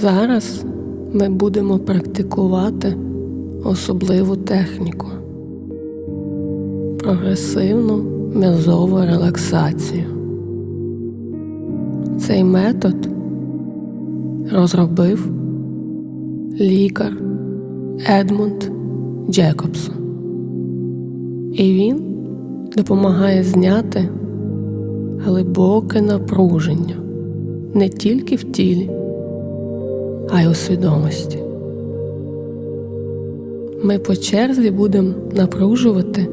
Зараз ми будемо практикувати особливу техніку прогресивну м'язову релаксацію. Цей метод розробив лікар Едмунд Джекобсон. І він допомагає зняти глибоке напруження не тільки в тілі, а й у свідомості. Ми по черзі будемо напружувати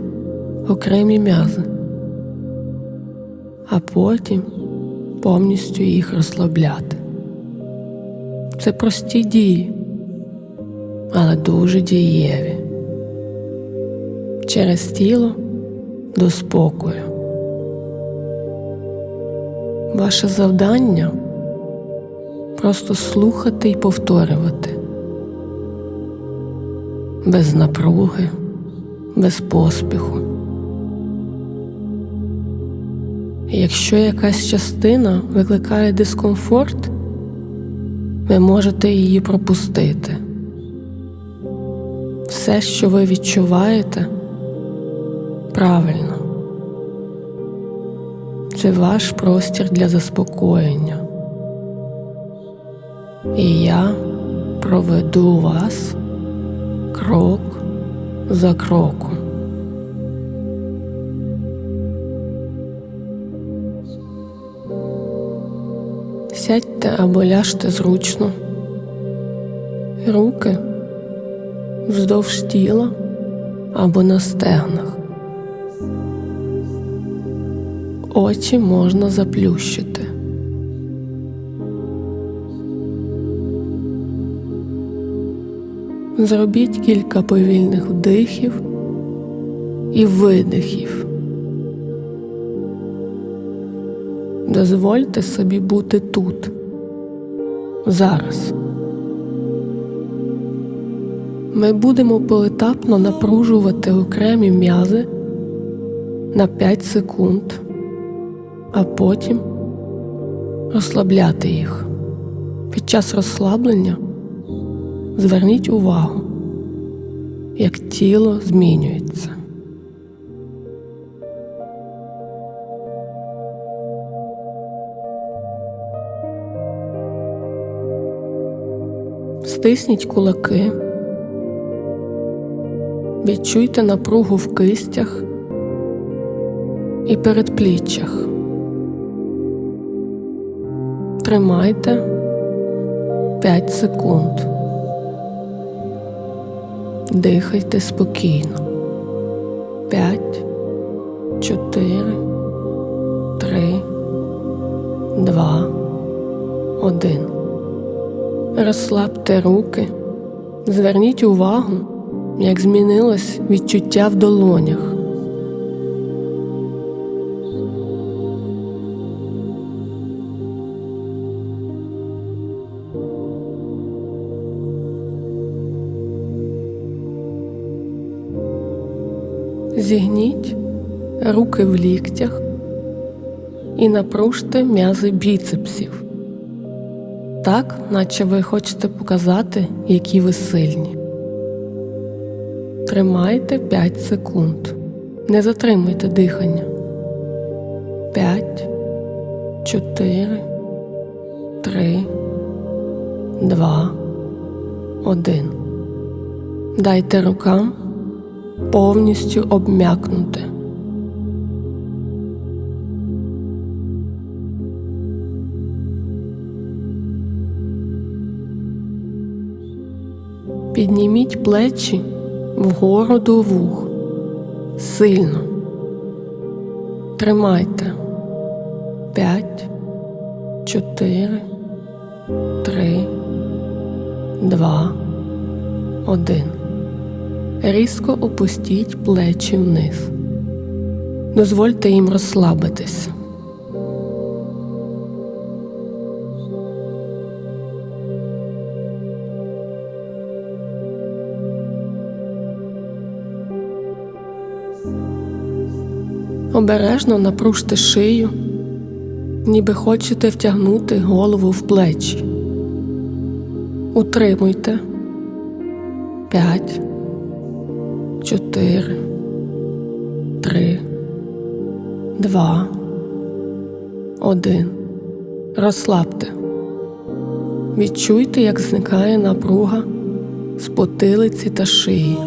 окремі м'язи, а потім повністю їх розслабляти. Це прості дії, але дуже дієві через тіло до спокою. Ваше завдання просто слухати і повторювати без напруги, без поспіху. Якщо якась частина викликає дискомфорт, ви можете її пропустити. Все, що ви відчуваєте, правильно. Це ваш простір для заспокоєння. І я проведу вас крок за кроком. Сядьте або ляжте зручно, руки вздовж тіла або на стегнах. Очі можна заплющити. Зробіть кілька повільних вдихів і видихів. Дозвольте собі бути тут, зараз. Ми будемо поетапно напружувати окремі м'язи на 5 секунд, а потім розслабляти їх. Під час розслаблення зверніть увагу, як тіло змінюється. Стисніть кулаки, відчуйте напругу в кистях і передпліччях. Тримайте 5 секунд. Дихайте спокійно. 5, 4, 3, 2, 1. Розслабте руки, зверніть увагу, як змінилось відчуття в долонях. Зігніть руки в ліктях і напружте м'язи біцепсів, так, наче ви хочете показати, які ви сильні. Тримайте 5 секунд. Не затримуйте дихання. 5, 4, 3, 2, 1. Дайте рукам повністю обм'якнути. Підніміть плечі вгору до вух. Сильно. Тримайте. П'ять, чотири, три, два, один. Різко опустіть плечі вниз. Дозвольте їм розслабитись. Обережно напружте шию, ніби хочете втягнути голову в плечі. Утримуйте. П'ять, чотири, три, два, один. Розслабте. Відчуйте, як зникає напруга з потилиці та шиї.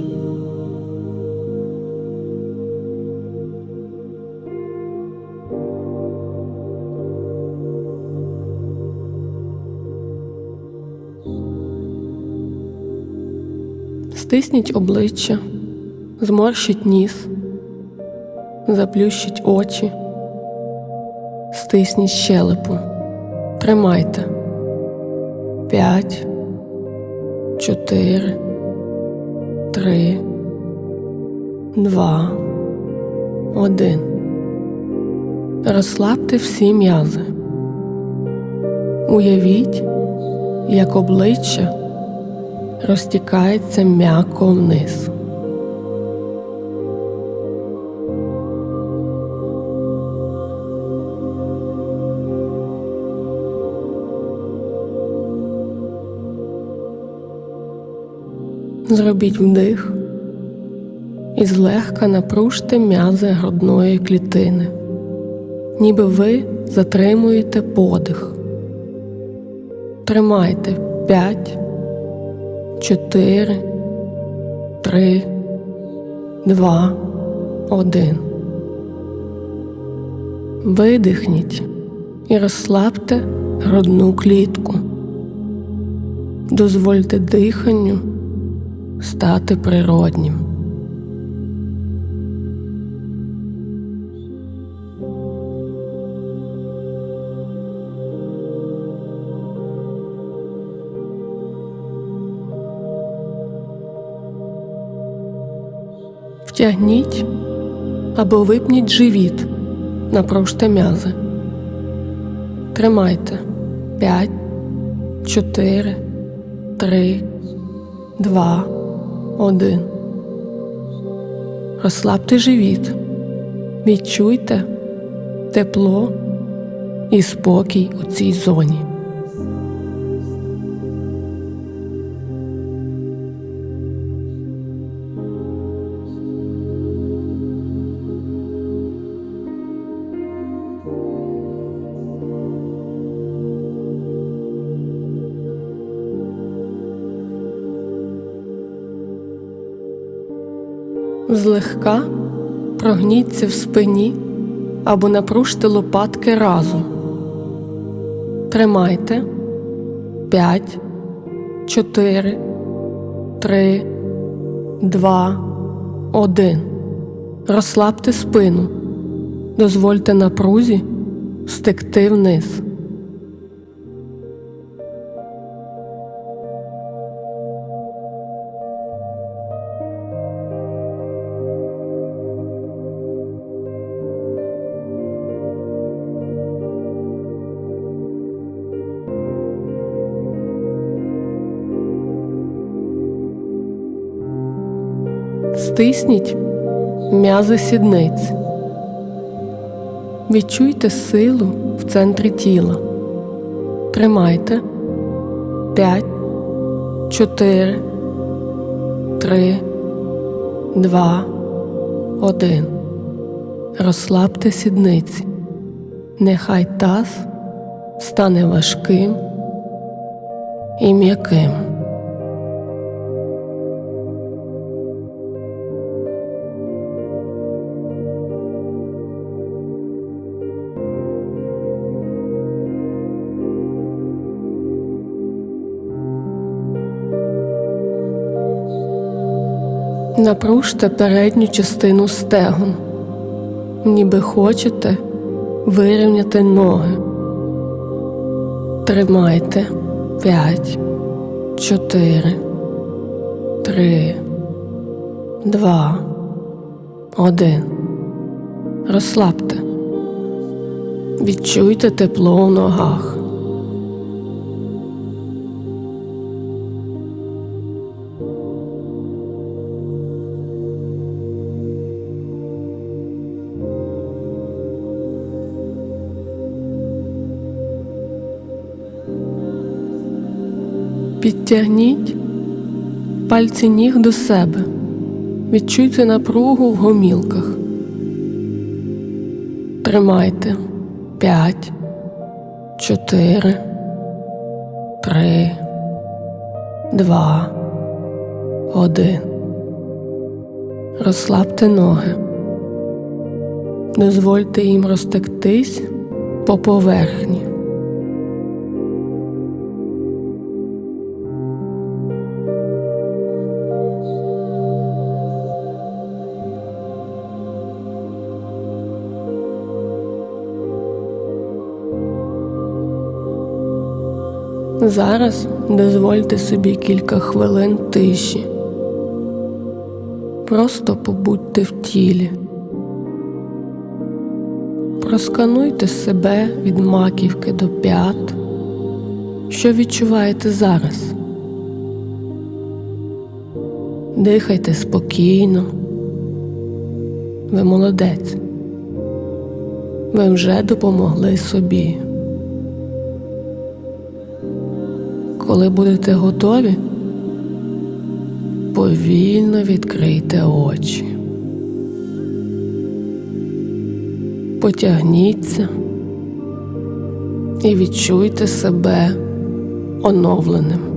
Стисніть обличчя, зморщіть ніс, заплющіть очі, стисніть щелепу, тримайте. П'ять, чотири, три, два, один. Розслабте всі м'язи. Уявіть, як обличчя розтікається м'яко вниз. Зробіть вдих. І злегка напружте м'язи грудної клітини, ніби ви затримуєте подих. Тримайте. 5, 4, 3, 2, 1. Видихніть і розслабте грудну клітку. Дозвольте диханню стати природнім. Втягніть або випніть живіт, напружте м'язи. Тримайте п'ять, чотири, три, два, один. Розслабте живіт. Відчуйте тепло і спокій у цій зоні. Злегка прогніться в спині або напружте лопатки разом. Тримайте п'ять, чотири, три, два, один. Розслабте спину. Дозвольте напрузі стекти вниз. Стисніть м'язи сідниць. Відчуйте силу в центрі тіла. Тримайте п'ять, чотири, три, два, один. Розслабте сідниці. Нехай таз стане важким і м'яким. Напружте передню частину стегон, ніби хочете вирівняти ноги. Тримайте п'ять, чотири, три, два, один. Розслабте. Відчуйте тепло у ногах. Підтягніть пальці ніг до себе. Відчуйте напругу в гомілках. Тримайте п'ять, чотири, три, два, один. Розслабте ноги. Дозвольте їм розтектись по поверхні. Зараз дозвольте собі кілька хвилин тиші. Просто побудьте в тілі. Проскануйте себе від маківки до п'ят. Що відчуваєте зараз? Дихайте спокійно. Ви молодець. Ви вже допомогли собі. Коли будете готові, повільно відкрийте очі. Потягніться і відчуйте себе оновленим.